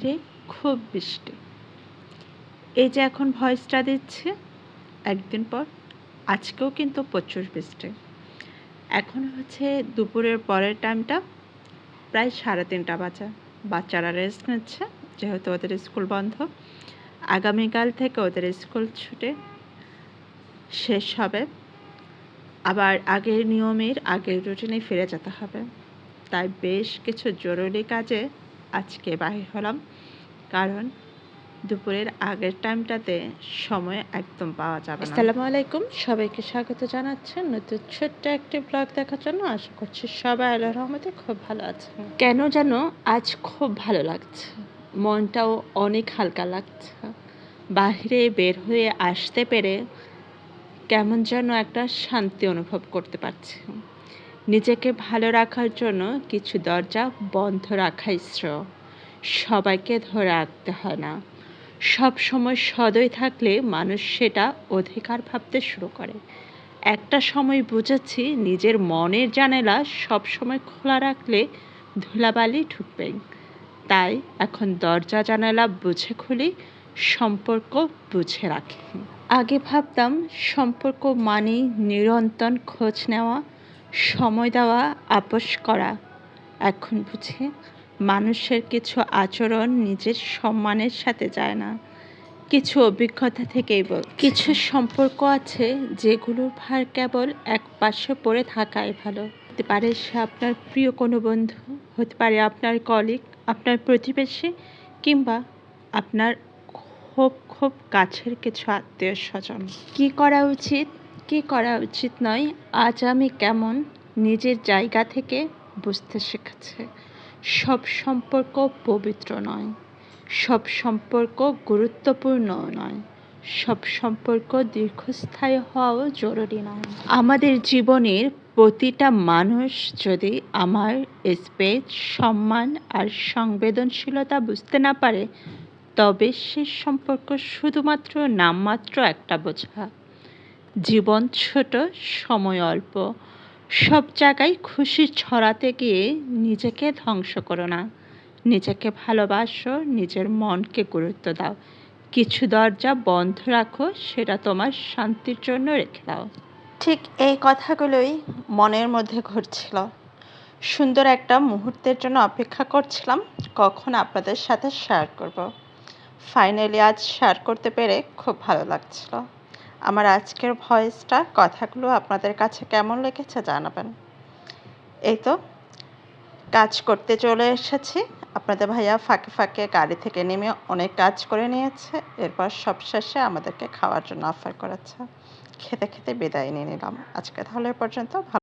বাহিরে খুব বৃষ্টি। এই যে এখন ভয়েসটা দিচ্ছে, একদিন পর, আজকেও কিন্তু প্রচুর বৃষ্টি। এখন হচ্ছে দুপুরের পরের টাইমটা প্রায় সাড়ে তিনটা বাজে। বাচ্চারা রেস্ট নিচ্ছে, যেহেতু ওদের স্কুল বন্ধ। আগামীকাল থেকে ওদের স্কুল ছুটে শেষ হবে। আবার আগের নিয়মের আগের রুটিনে ফিরে যেতে হবে। তাই বেশ কিছু জরুরি কাজে আজকে বাহির হলাম। কারণ দুপুরের আগের টাইমটাতে সময় একদম পাওয়া যাবে না। আসসালামু আলাইকুম। সবাইকে স্বাগত জানাচ্ছি নতুন ছোট্ট একটি ব্লগ দেখার জন্য। আশা করছি সবাই আল্লাহ রহমতে খুব ভালো আছেন। কেন যেন আজ খুব ভালো লাগছে। মনটাও অনেক হালকা লাগছে। বাহিরে বের হয়ে আসতে পেরে কেমন যেন একটা শান্তি অনুভব করতে পারছি। নিজেকে ভালো রাখার জন্য কিছু দরজা বন্ধ রাখাই শ্রেয়। সবাইকে ধরে রাখতে হয় না। সব সময় সদয় থাকলে মানুষ সেটা অধিকার ভাবতে শুরু করে। একটা সময় বুঝেছি নিজের মনের জানালা সব সময় খোলা রাখলে ধুলাবালি ঢুকবে তাই এখন দরজা জানালা বুঝে খুলি, সম্পর্ক বুঝে রাখি। আগে ভাবতাম সম্পর্ক মানেই নিরন্তর খোঁজ নেওয়া সময় দেওয়া, আপোষ করা। এখন বুঝে মানুষের কিছু আচরণ নিজের সম্মানের সাথে যায় না। কিছু অভিজ্ঞতা থেকেই বল। কিছু সম্পর্ক আছে যেগুলোর ভার কেবল এক পাশে পড়ে থাকাই ভালো। হতে পারে সে আপনার প্রিয় কোনো বন্ধু, হতে পারে আপনার কলিগ আপনার প্রতিবেশী, কিংবা আপনার খুব খুব কাছের কিছু আত্মীয় স্বজন কী করা উচিত? কী করা উচিত নয়, আজ আমি কেমন নিজের জায়গা থেকে বুঝতে শিখেছে। সব সম্পর্ক পবিত্র নয়, সব সম্পর্ক গুরুত্বপূর্ণ নয়, সব সম্পর্ক দীর্ঘস্থায়ী হওয়াও জরুরি নয়। আমাদের জীবনের প্রতিটা মানুষ যদি আমার স্পেস, সম্মান আর সংবেদনশীলতা বুঝতে না পারে, তবে সে সম্পর্ক শুধুমাত্র নামমাত্র একটা বোঝা। জীবন ছোট, সময় অল্প। সব জায়গায় খুশি ছড়াতে গিয়ে নিজেকে ধ্বংস করো না। নিজেকে ভালোবাসো, নিজের মনকে গুরুত্ব দাও। কিছু দরজা বন্ধ রাখো, সেটা তোমার শান্তির জন্য রেখে দাও। ঠিক এই কথাগুলোই মনের মধ্যে ঘুরছিল। সুন্দর একটা মুহূর্তের জন্য অপেক্ষা করছিলাম, কখন আপনাদের সাথে শেয়ার করব। ফাইনালি আজ শেয়ার করতে পেরে খুব ভালো লাগছিল। আমার আজকের ভয়েসটা, কথাগুলো আপনাদের কাছে কেমন লেগেছে জানাবেন। এই তো, কাজ করতে চলে এসেছি। আপনাদের ভাইয়া ফাঁকে ফাঁকে গাড়ি থেকে নেমে অনেক কাজ করে নিয়েছে। এরপর সব শেষে আমাদেরকে খাওয়ার জন্য অফার করেছে। খেতে খেতে বিদায় নিয়ে নিলাম। আজকে তাহলে পর্যন্ত